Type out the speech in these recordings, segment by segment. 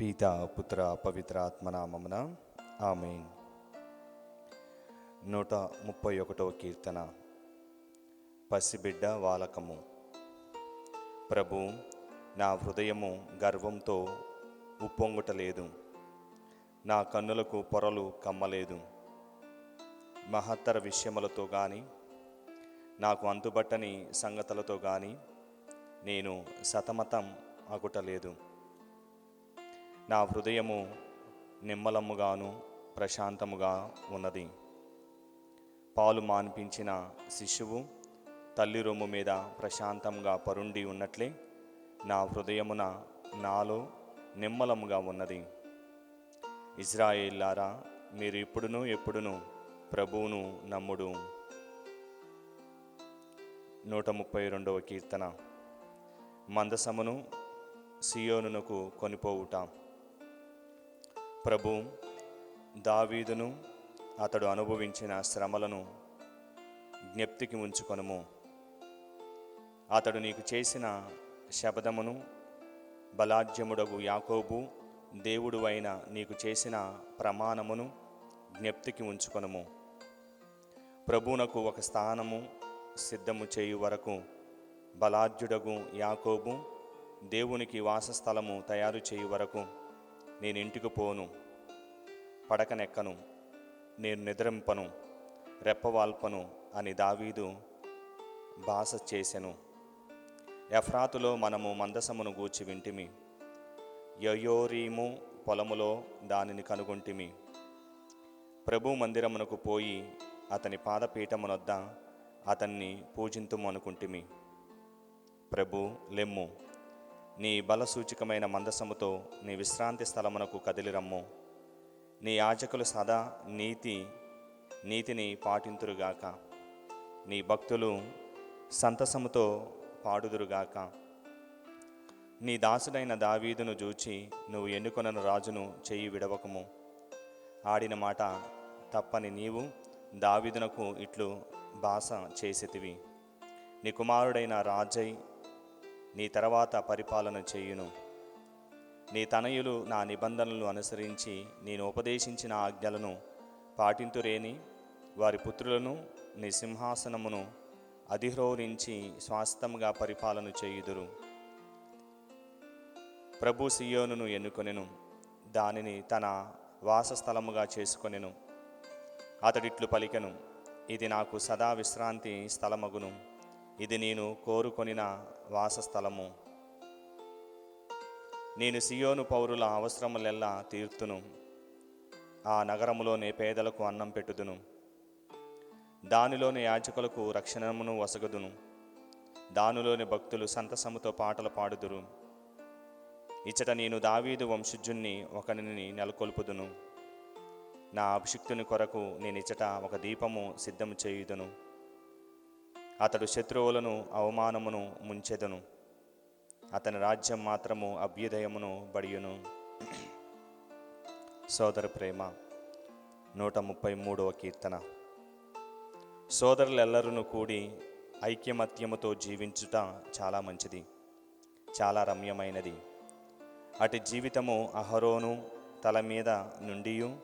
పీత పుత్ర పవిత్ర ఆత్మనామమున ఆమె నూట ముప్పై ఒకటో కీర్తన. పసిబిడ్డ వాలకము. ప్రభు నా హృదయము గర్వంతో ఉప్పొంగుటలేదు. నా కన్నులకు పొరలు కమ్మలేదు. మహత్తర విషయములతో కానీ నాకు అంతుబట్టని సంగతులతో కానీ నేను సతమతం అగుటలేదు. నా హృదయము నిమ్మలముగాను ప్రశాంతముగా ఉన్నది. పాలు మాన్పించిన శిశువు తల్లి రొమ్ము మీద ప్రశాంతంగా పరుండి ఉన్నట్లే నా హృదయమున నాలో నిమ్మలముగా ఉన్నది. ఇజ్రాయేల్లారా మీరు ఇప్పుడును ఎప్పుడును ప్రభువును నమ్ముడు. నూట ముప్పై రెండవ కీర్తన. మందసమును సియోనునకు కొనిపోవుట. ప్రభు దావీదును అతడు అనుభవించిన శ్రమలను జ్ఞప్తికి ఉంచుకొనుము. అతడు నీకు చేసిన శబదమును బలాజ్యముడగు యాకోబు దేవుడు అయిన నీకు చేసిన ప్రమాణమును జ్ఞప్తికి ఉంచుకొనుము. ప్రభువునకు ఒక స్థానము సిద్ధము చేయు వరకు బలాజ్యుడగు యాకోబు దేవునికి వాసస్థలము తయారు చేయు వరకు నేను ఇంటికి పోను పడకనెక్కను నేను నిద్రింపను రెప్పవాల్పను అని దావీదు బాస చేసెను. ఎఫ్రాతులో మనము మందసమును గూర్చి వింటిమి. యయోరీము పొలములో దానిని కనుగొంటిమి. ప్రభు మందిరమునకు పోయి అతని పాదపీఠమునొద్ద అతన్ని పూజింతుము అనుకుంటిమి. ప్రభు లెమ్ము. నీ బలసూచికమైన మందసముతో నీ విశ్రాంతి స్థలమునకు కదిలిరమ్ము. నీ యాజకులు సదా నీతి నీతిని పాటింతురుగాక. నీ భక్తులు సంతసముతో పాడుదురుగాక. నీ దాసుడైన దావీదును చూచి నువ్వు ఎన్నుకొనను రాజును చెయ్యి విడవకము. ఆడిన మాట తప్పని నీవు దావీదునకు ఇట్లు బాస చేసేతివి. నీ కుమారుడైన రాజై నీ తర్వాత పరిపాలన చేయును. నీ తనయులు నా నిబంధనలు అనుసరించి నేను ఉపదేశించిన ఆజ్ఞలను పాటింతురేని. వారి పుత్రులను నీ సింహాసనమును అధిరోహించి స్వాస్థముగా పరిపాలన చేయుదురు. ప్రభు సియోనును ఎన్నుకొనెను. దానిని తన వాసస్థలముగా చేసుకొనెను. అతడిట్లు పలికెను. ఇది నాకు సదా విశ్రాంతి స్థలమగును. ఇది నేను కోరుకొనిన వాసస్థలము. నేను సియోను పౌరుల అవసరములెల్లా తీర్తును. ఆ నగరములోని పేదలకు అన్నం పెట్టుదును. దానిలోని యాచకులకు రక్షణమును వసగుదును. దానిలోని భక్తులు సంతసముతో పాటలు పాడుదురు. ఇచ్చట నేను దావీదు వంశుజుణ్ణి ఒకనిని నెలకొల్పుదును. నా అభిషిక్తుని కొరకు నేను ఇచ్చట ఒక దీపము సిద్ధము చేయుదును. అతడు శత్రువులను అవమానమును ముంచెదను. అతని రాజ్యం మాత్రము అభ్యుదయమును బడియును. సోదర ప్రేమ నూట ముప్పై మూడవ కీర్తన. సోదరులెల్లరూ కూడి ఐక్యమత్యముతో జీవించుట చాలా మంచిది చాలా రమ్యమైనది. అటు జీవితము అహరోను తల మీద నుండియు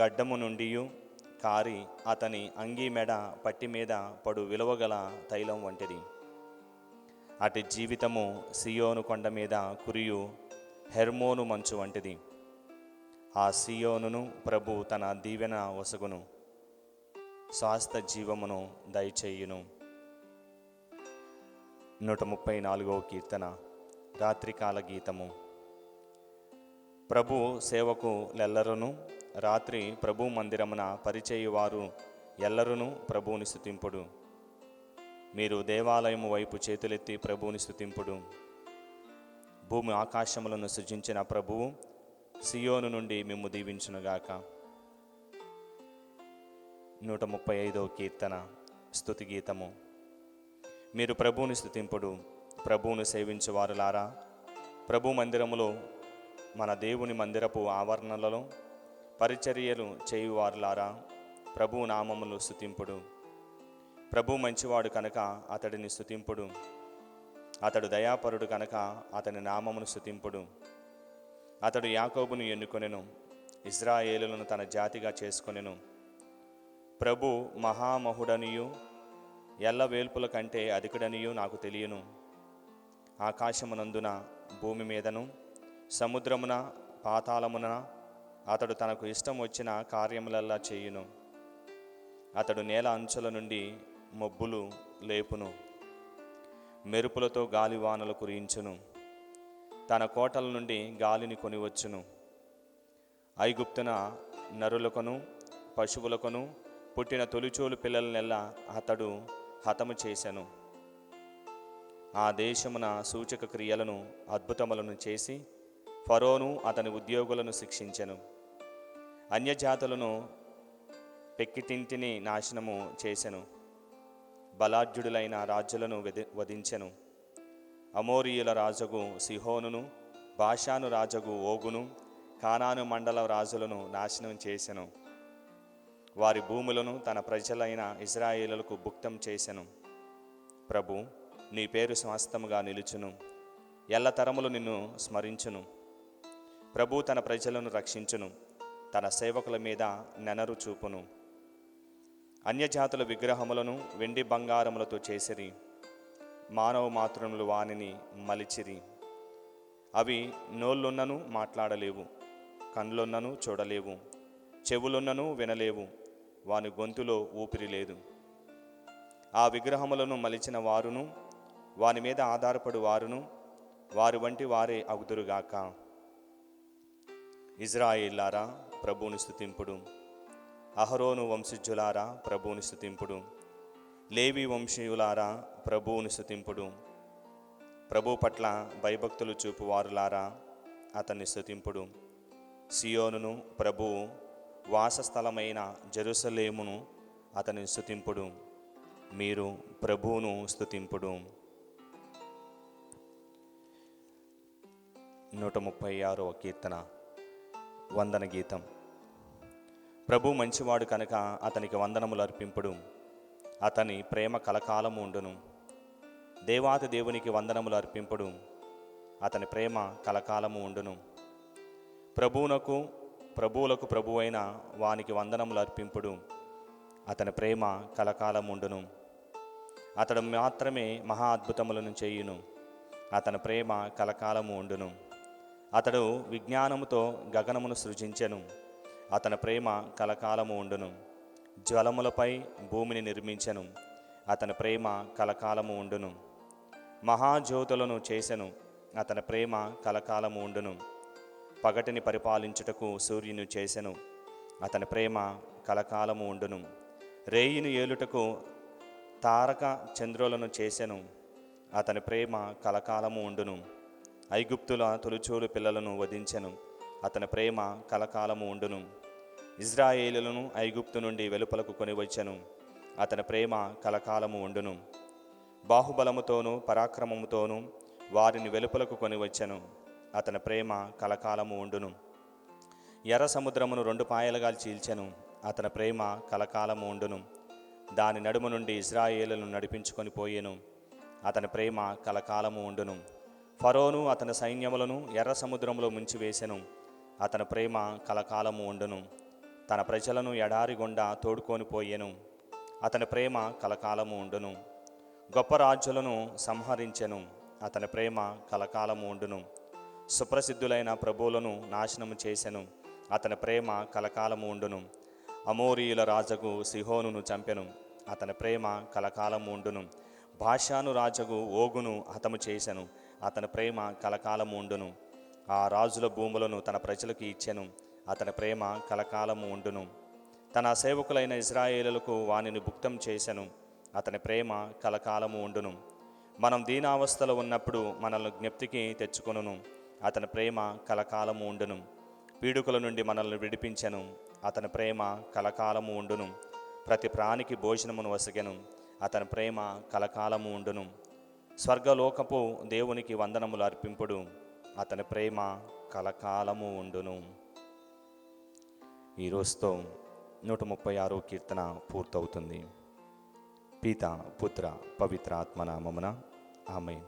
గడ్డము నుండియు కారి అతని అంగీ మెడ పట్టి మీద పడు విలువగల తైలం వంటిది. అటు జీవితము సియోను కొండ మీద కురియు హెర్మోను మంచు వంటిది. ఆ సియోనును ప్రభు తన దీవెన వసగును. స్వాస్థ జీవమును దయచేయును. నూట ముప్పై నాలుగవ కీర్తన రాత్రికాల గీతము. ప్రభు సేవకు లెల్లరును రాత్రి ప్రభు మందిరమున పరిచయవారు ఎల్లరును ప్రభువుని స్థుతింపుడు మీరు దేవాలయము వైపు చేతులెత్తి ప్రభువుని స్థుతింపుడు భూమి ఆకాశములను సృజించిన ప్రభువు సియోను నుండి మిమ్ము దీవించునుగాక. నూట ముప్పై ఐదవ కీర్తన స్థుతి గీతము. మీరు ప్రభువుని స్థుతింపుడు ప్రభువును సేవించువారులారా ప్రభు మందిరములో మన దేవుని మందిరపు ఆవరణలలో పరిచర్యలు చేయువారులారా ప్రభు నామములు స్థుతింపుడు ప్రభు మంచివాడు కనుక అతడిని స్థుతింపుడు అతడు దయాపరుడు కనుక అతని నామమును స్థుతింపుడు అతడు యాకోబును ఎన్నుకొనెను ఇజ్రాయేలులను తన జాతిగా చేసుకొనెను. ప్రభు మహామహుడనియు ఎల్ల వేల్పుల కంటే అధికుడనియు నాకు తెలియను. ఆకాశమునందున భూమి మీదను సముద్రమున పాతాళమున అతడు తనకు ఇష్టం వచ్చిన కార్యములల్లా చేయును. అతడు నేల అంచుల నుండి మబ్బులు లేపును. మెరుపులతో గాలివానలు కురించును తన కోటల నుండి గాలిని కొనివచ్చును. ఐగుప్తున నరులకును పశువులకును పుట్టిన తొలిచూలు పిల్లలనెల్లా అతడు హతము చేశాను ఆ దేశమున సూచక క్రియలను అద్భుతములను చేసి ఫరోను అతని ఉద్యోగులను శిక్షించెను. అన్యజాతులను పెక్కిటింటిని నాశనము చేసెను. బలాఢ్యుడులైన రాజులను వధించెను. అమోరియుల రాజుగు సిహోనును భాషాను రాజగు ఓగును కానాను మండల రాజులను నాశనం చేసెను. వారి భూములను తన ప్రజలైన ఇజ్రాయేలులకు భుక్తం చేసెను. ప్రభు నీ పేరు స్వాస్థముగా నిలుచును. ఎల్లతరములు నిన్ను స్మరించును. ప్రభు తన ప్రజలను రక్షించును తన సేవకుల మీద నెనరు చూపును. అన్యజాతుల విగ్రహములను వెండి బంగారములతో చేసిరి మానవ మాతృములు వానిని మలిచిరి. అవి నోళ్ళున్నను మాట్లాడలేవు కండ్లున్నను చూడలేవు చెవులున్నను వినలేవు వాని గొంతులో ఊపిరి లేదు. ఆ విగ్రహములను మలిచిన వారును వాని మీద ఆధారపడు వారును వారి వంటి వారే అగుదురుగాక. ఇజ్రాయిల్లారా ప్రభువుని స్థుతింపుడు అహరోను వంశజులారా ప్రభువుని స్థుతింపుడు లేవి వంశీయులారా ప్రభువుని స్థుతింపుడు ప్రభు పట్ల భయభక్తులు చూపువారులారా అతన్ని స్థుతింపుడు సియోనును ప్రభువు వాసస్థలమైన జెరూసలేమును అతని స్థుతింపుడు మీరు ప్రభువును స్థుతింపుడు నూట ముప్పై ఆరవ కీర్తన. వందన గీతం. ప్రభు మంచివాడు కనుక అతనికి వందనములు అర్పింపుడు. అతని ప్రేమ కలకాలము ఉండును. దేవాతి దేవునికి వందనములు అర్పింపుడు. అతని ప్రేమ కలకాలము ఉండును. ప్రభువునకు ప్రభువులకు ప్రభువైన వానికి వందనములు అర్పింపుడు. అతని ప్రేమ కలకాలం ఉండును. అతడు మాత్రమే మహా అద్భుతములను చేయును. అతని ప్రేమ కలకాలము ఉండును. అతడు విజ్ఞానముతో గగనమును సృజించెను. అతని ప్రేమ కలకాలము ఉండును. జ్వలములపై భూమిని నిర్మించెను. అతని ప్రేమ కలకాలము ఉండును. మహాజ్యోతులను చేసెను. అతని ప్రేమ కలకాలము ఉండును. పగటిని పరిపాలించుటకు సూర్యుని చేసెను. అతని ప్రేమ కలకాలము ఉండును. రేయిని ఏలుటకు తారక చంద్రులను చేసెను. అతని ప్రేమ కలకాలము ఉండును. ఐగుప్తుల తొలిచూలు పిల్లలను వధించెను. అతని ప్రేమ కలకాలము ఉండును. ఇజ్రాయేలులను ఐగుప్తు నుండి వెలుపలకు కొనివచ్చెను. అతని ప్రేమ కలకాలము ఉండును. బాహుబలముతోనూ పరాక్రమముతోనూ వారిని వెలుపలకు కొనివచ్చెను. అతని ప్రేమ కలకాలము ఉండును. ఎర్ర సముద్రమును రెండు పాయలుగా చీల్చెను. అతని ప్రేమ కలకాలము ఉండును. దాని నడుము నుండి ఇజ్రాయేలును నడిపించుకొని పోయెను. అతని ప్రేమ కలకాలము ఉండును. ఫరోను అతని సైన్యములను ఎర్ర సముద్రములో ముంచివేసెను. అతని ప్రేమ కలకాలము ఉండును. తన ప్రజలను ఎడారి గుండా తోడుకొని పోయెను. అతని ప్రేమ కలకాలము ఉండును. గొప్ప రాజులను సంహరించెను. అతని ప్రేమ కలకాలము ఉండును. సుప్రసిద్ధులైన ప్రభువులను నాశనము చేసెను. అతని ప్రేమ కలకాలము ఉండును. అమోరీయుల రాజగు సిహోనును చంపెను. అతని ప్రేమ కలకాలము ఉండును. భాషాను రాజగు ఓగును హతము చేసెను. అతని ప్రేమ కలకాలము ఉండును. ఆ రాజుల భూములను తన ప్రజలకు ఇచ్చెను. అతని ప్రేమ కలకాలము ఉండును. తన సేవకులైన ఇజ్రాయేలులకు వానిని భుక్తం చేసెను. అతని ప్రేమ కలకాలము ఉండును. మనం దీనావస్థలో ఉన్నప్పుడు మనల్ని జ్ఞప్తికి తెచ్చుకొనును. అతని ప్రేమ కలకాలము ఉండును. పీడుకుల నుండి మనల్ని విడిపించెను. అతని ప్రేమ కలకాలము ఉండును. ప్రతి ప్రాణికి భోజనమును వసగెను. అతని ప్రేమ కలకాలము ఉండును. స్వర్గలోకపు దేవునికి వందనములు అర్పింపుడు. అతని ప్రేమ కలకాలము ఉండును. ఈ రోజుతో నూట ముప్పై ఆరో కీర్తన పూర్తవుతుంది. పీత పుత్ర పవిత్ర ఆత్మనామమున ఆమె